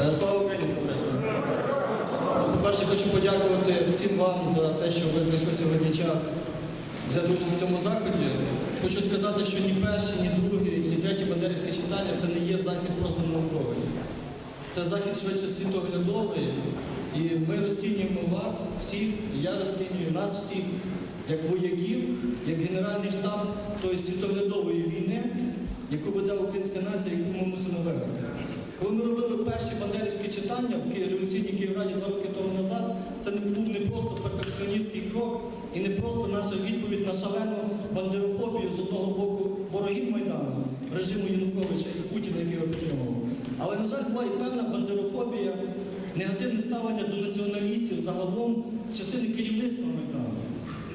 Е, Слава Україні! По-перше, хочу подякувати всім вам за те, що ви знайшли сьогодні час взяти участь в цьому заході. Хочу сказати, що ні перший, ні другий, ні третє бандерівське читання це не є захід просто науковий. Це захід швидше світоглядовий, і ми розцінюємо вас всіх, і я розцінюю нас всіх як вояків, як генеральний штаб тої світоглядової війни, яку веде українська нація, яку ми мусимо виграти. Коли ми робили перші бандерівські читання в революційній Київраді два роки тому назад, це не був не просто перфекціоністський крок і не просто наша відповідь на шалену бандерофобію з одного боку ворогів Майдану, режиму Януковича і Путіна, який його підтримував. Але, на жаль, була і певна бандерофобія, негативне ставлення до націоналістів загалом з частини керівництва Майдану.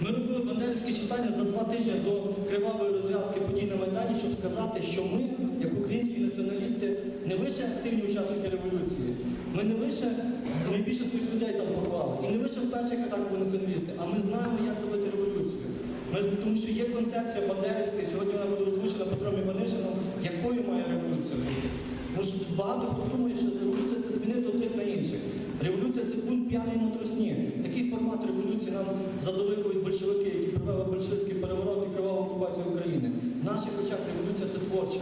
Ми робили бандерівські читання за два тижні до кривавої розв'язки подій на Майдані, щоб сказати, що ми, як українські націоналісти, не лише активні учасники революції, ми не лише найбільше своїх людей там поклали, і не лише в перших атак націоналісти, а ми знаємо, як робити революцію. Ми, тому що є концепція бандерівська, і сьогодні вона буде озвучена Петром Іванишином, якою має революція бути. Тому що багато хто думає, що революція це змінити одних на інших. Революція це бунт п'яної матросні. Такий формат революції нам задаликують большевики, які провели большевицький переворот і криваву окупацію України. В наших очах революція це творча.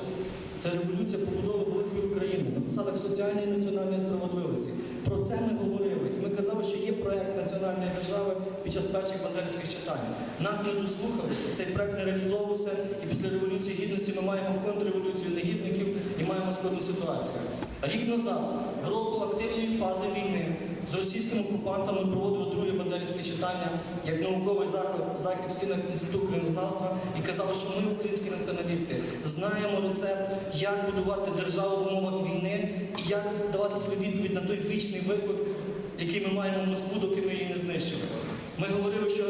Це революція побудови великої України на засадах соціальної і національної справедливості. Про це ми говорили. І ми казали, що є проект національної держави під час перших бандерівських читань. Нас не дослухалися, цей проект не реалізовувався, і після революції гідності ми маємо контрреволюцію негідників і маємо складну ситуацію. Рік назад, в розпал активної фази війни з російськими окупантами проводили друге бандерівське читання як науковий захід, захід в стінах інституту країнознавства і казали, що ми, українські націоналісти, знаємо рецепт, як будувати державу в умовах війни і як давати свою відповідь на той вічний виклик, який ми маємо в Москву, доки ми її не знищили. Ми говорили, що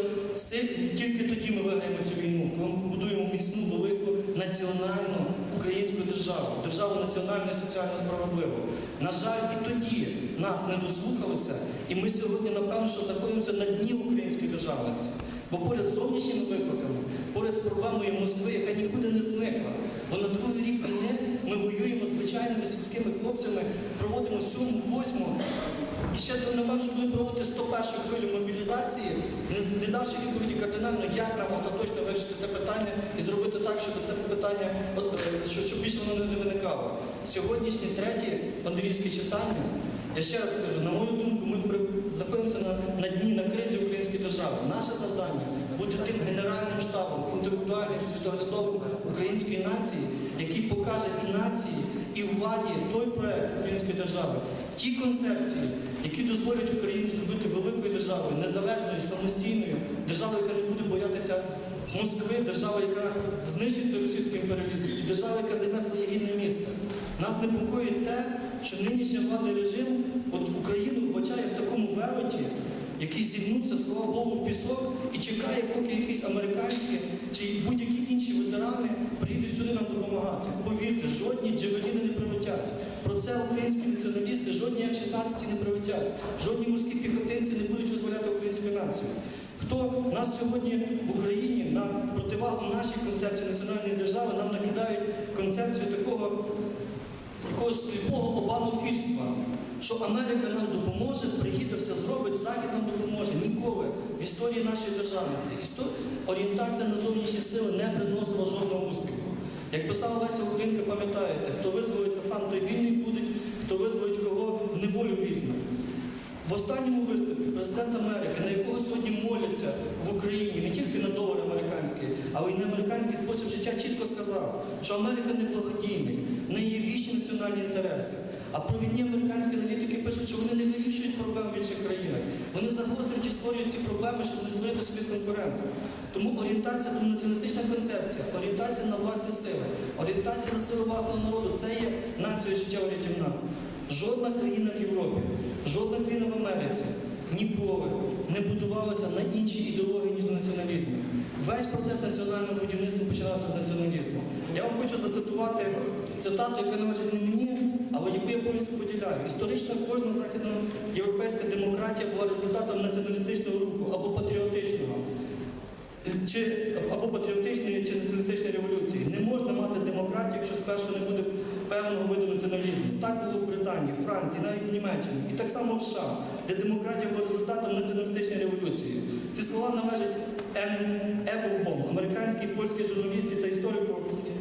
тільки тоді ми виграємо цю війну, коли ми будуємо міцну, велику національну українську державу, державу національну і соціально справедливу. На жаль, і тоді нас не дослухалося, і ми сьогодні, напевно, що знаходимося на дні української державності. Бо поряд з зовнішніми викликами, поряд з проблемою Москви, яка нікуди не зникла. Бо на другий рік війни ми воюємо з звичайними сільськими хлопцями, проводимо сьому, восьму. І ще напевно, що будемо проводити 101 хвилю мобілізації, не, не давши відповіді кардинально, як нам остаточно вирішити те питання і зробити так, щоб це питання, е, щоб, більше воно не виникало. Сьогоднішнє третє бандерівське читання, я ще раз кажу, на мою думку, ми знаходимося на, на дні, на кризі української держави. Наше завдання бути тим генеральним штабом, інтелектуальним, світоглядовим української нації, який покаже і нації, і владі той проект української держави, ті концепції, які дозволять Україні зробити великою державою, незалежною, самостійною, державою, яка не буде боятися Москви, держава, яка знищить російський імперіалізм, і держава, яка займе своє гідне місце. Нас непокоїть те, що нинішній владний режим от Україну вбачає в такому велеті, який зігнувся, сховав голову в пісок і чекає, поки якісь американські чи будь-які інші ветерани приїдуть сюди нам допомагати. Повірте, жодні джевеліни не прилетять. Про це українські націоналісти, жодні F-16 не прилетять, жодні морські піхотинці не будуть визволяти українську націю. Хто нас сьогодні в Україні на противагу нашій концепції національної держави нам накидають концепцію такого якогось сліпого обамофільства, що Америка нам допоможе, приїде, все зробить, Захід нам допоможе. Ніколи в історії нашої державності орієнтація на зовнішні сили не приносила жодного успіху. Як писала Леся Українка, пам'ятаєте, хто визволиться сам, той вільний буде, хто визволить кого в неволю візьме. В останньому виступі президент Америки, на якого сьогодні моляться в Україні не тільки на долар американський, але й на американський спосіб життя, чітко сказав, що Америка не благодійник, в неї є національні інтереси. А провідні американські аналітики пишуть, що вони не вирішують проблем в інших країнах. Вони загострюють і створюють ці проблеми, щоб не створити собі конкурентів. Тому орієнтація на націоналістична концепція, орієнтація на власні сили, орієнтація на сили власного народу це є нація життєва рятівна. Жодна країна в Європі, жодна країна в Америці ніколи не будувалася на іншій ідеології, ніж на націоналізмі. Весь процес національного будівництва починався з націоналізму. Я вам хочу зацитувати цитату, яка належить не мені, але яку я повністю поділяю. Історично кожна західноєвропейська демократія була результатом націоналістичного руху або патріотичного. Чи або патріотичної чи націоналістичної революції. Не можна мати демократію, якщо спершу не буде певного виду націоналізму. Так було в Британії. Франції, навіть Німеччини, і так само в США, де демократія була результатом націоналістичної революції. Ці слова належать М. Еблбом, американській польській журналісті та історику,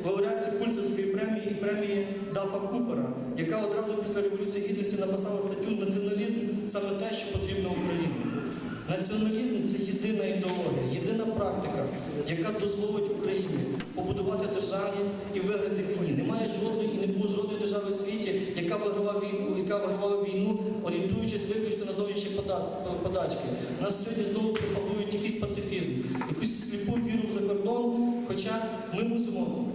лауреатці Пульцерської премії і премії Дафа Купера, яка одразу після революції гідності написала статтю Націоналізм саме те, що потрібно Україні. Націоналізм це єдина ідеологія, єдина практика, яка дозволить Україні побудувати державність і виграти війні. Немає жодної і не було жодної держави в світі, яка вигравала війну, яка вигравала війну, орієнтуючись виключно на зовнішні подачки. Нас сьогодні знову пропагують якийсь пацифізм, якусь сліпу віру в закордон. Хоча ми мусимо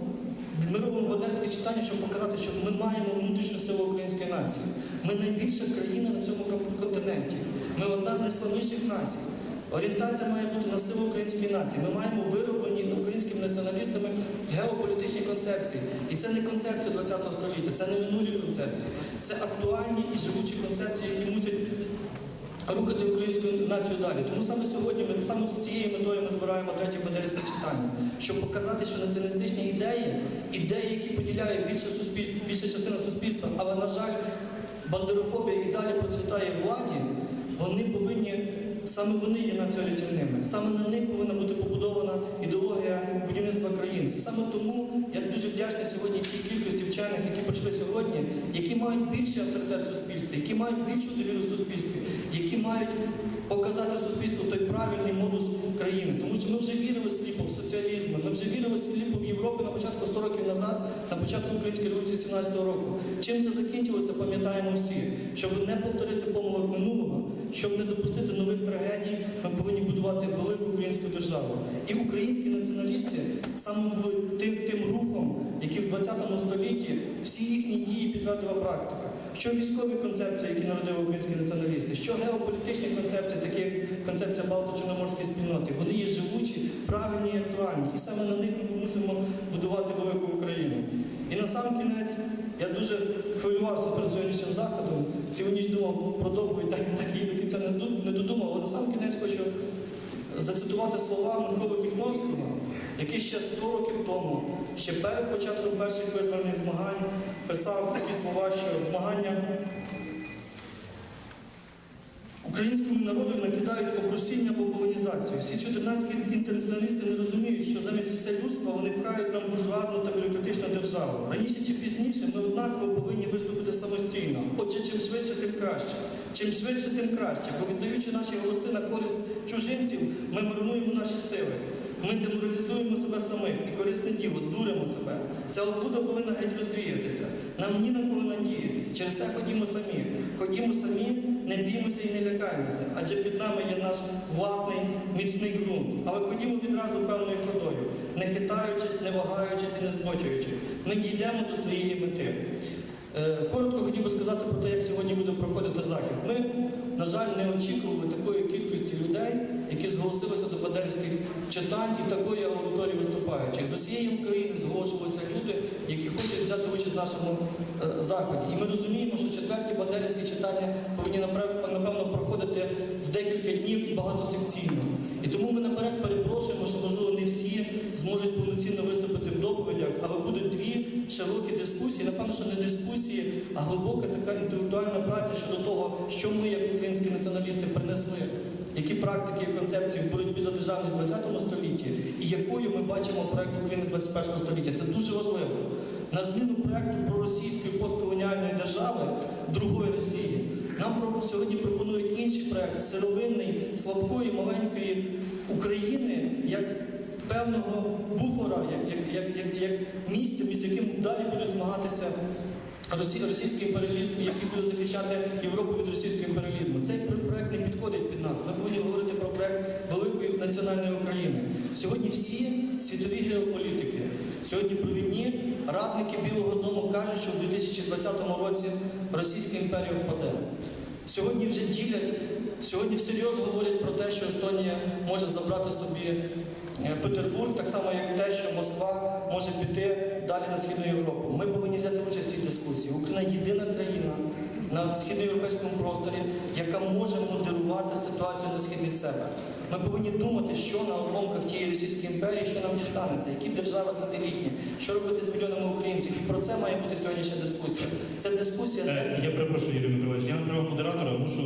ми робимо бандерське читання, щоб показати, що ми маємо внутрішню силу української нації. Ми найбільша країна на цьому континенті. Ми одна з найславніших націй. Орієнтація має бути на силу української нації. Ми маємо вироблені українськими націоналістами геополітичні концепції. І це не концепція ХХ століття, це не минулі концепції. Це актуальні і живучі концепції, які мусять рухати українську націю далі. Тому саме сьогодні ми саме з цією метою ми збираємо третє бандерівське читання, щоб показати, що націоналістичні ідеї, ідеї, які поділяє більше суспільств, більша частина суспільства, але на жаль, бандерофобія і далі процвітає владі, вони повинні. Саме вони є національними, саме на них повинна бути побудована ідеологія будівництва країни. І саме тому я дуже вдячний сьогодні тій кількості вчених, які прийшли сьогодні, які мають більший авторитет в суспільстві, які мають більшу довіру суспільстві, які мають показати суспільству той правильний модус Європі на початку 100 років назад, на початку української революції 17-го року. Чим це закінчилося, пам'ятаємо всі. Щоб не повторити помилок минулого, щоб не допустити нових трагедій, ми повинні будувати велику українську державу. І українські націоналісти саме тим, тим рухом, який в 20 столітті всі їхні дії підтвердила практика. Що військові концепції, які народили українські націоналісти, що геополітичні концепції, такі як концепція Балто-Чорноморської спільноти, вони є живучі, правильні і актуальні. І саме на них ми мусимо будувати велику Україну. І на сам кінець я дуже хвилювався перед сьогоднішнім заходом. Цілу ніч думав про так, так і до кінця не додумав. Але на сам кінець хочу зацитувати слова Миколи Міхновського, який ще 100 років тому, ще перед початком перших визвольних змагань, писав такі слова, що змагання Українському народу накидають обрусіння або колонізацію. Всі 14 інтернаціоналісти не розуміють, що замість все людства вони пхають нам буржуазну та бюрократичну державу. Раніше чи пізніше ми однаково повинні виступити самостійно. Отже, чим швидше, тим краще. Чим швидше, тим краще. Бо віддаючи наші голоси на користь чужинців, ми марнуємо наші сили. Ми деморалізуємо себе самих і корисне діло, дуримо Ця облуда повинна геть розвіятися. Нам ні на кого надіятися. Через те ходімо самі. Ходімо самі, не біймося і не лякаємося, адже під нами є наш власний міцний ґрунт. Але ходімо відразу певною ходою, не хитаючись, не вагаючись і не збочуючи. Ми дійдемо до своєї мети. Е, Коротко хотів би сказати про те, як сьогодні буде проходити захід. Ми, на жаль, не очікували такої кількості людей, які зголосилися до бандерівських читань і такої аудиторії виступаючих. З усієї України зголошувалися люди, які хочуть взяти участь в нашому е, заході. І ми розуміємо, що четверті бандерівські читання повинні напевно проходити в декілька днів багатосекційно. І тому ми наперед перепрошуємо, що можливо не всі зможуть повноцінно виступити в доповідях, але будуть дві широкі дискусії. Напевно, що не дискусії, а глибока така інтелектуальна праця щодо того, що ми, як українські націоналісти, принесли, які практики і концепції в боротьбі за державність в 20 столітті, і якою ми бачимо проект України 21 століття. Це дуже важливо. На зміну проекту про російської постколоніальної держави другої Росії. Нам сьогодні пропонують інший проект сировинний, слабкої, маленької України, як певного буфора, як, як, як, як, місця, з яким далі будуть змагатися російський імперіалізм, який буде захищати Європу від російського імперіалізму. Цей пр- проект не підходить під Сьогодні всі світові геополітики, сьогодні провідні радники Білого Дому кажуть, що в 2020 році Російська імперія впаде. Сьогодні вже ділять, сьогодні всерйоз говорять про те, що Естонія може забрати собі е, Петербург, так само як те, що Москва може піти далі на Східну Європу. Ми повинні взяти участь в цій дискусії. Україна єдина країна на східноєвропейському просторі, яка може модерувати ситуацію на схід від себе. Ми повинні думати, що на обломках тієї Російської імперії, що нам дістанеться, які держави сателітні, що робити з мільйонами українців. І про це має бути сьогоднішня дискусія. Це дискусія. Е, Я перепрошую, Юрій Миколаївич, я на правах модератора мушу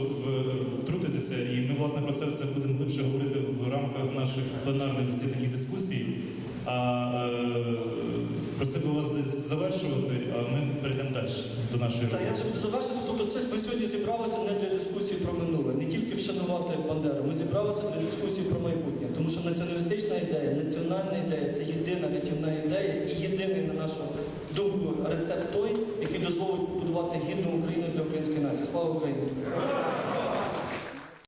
втрутитися, і ми власне про це все будемо глибше говорити в рамках наших пленарних засідань і дискусій. А е, просив би вас десь завершувати, а ми перейдемо далі до нашої Та я вже буду завершити. Тобто це ми сьогодні зібралися не для дискусії про минуле, не тільки вшанувати Бандеру. Ми зібралися для дискусії про майбутнє. Тому що націоналістична ідея, національна ідея це єдина рятівна ідея і єдиний, на нашу думку, рецепт той, який дозволить побудувати гідну Україну для української нації. Слава Україні!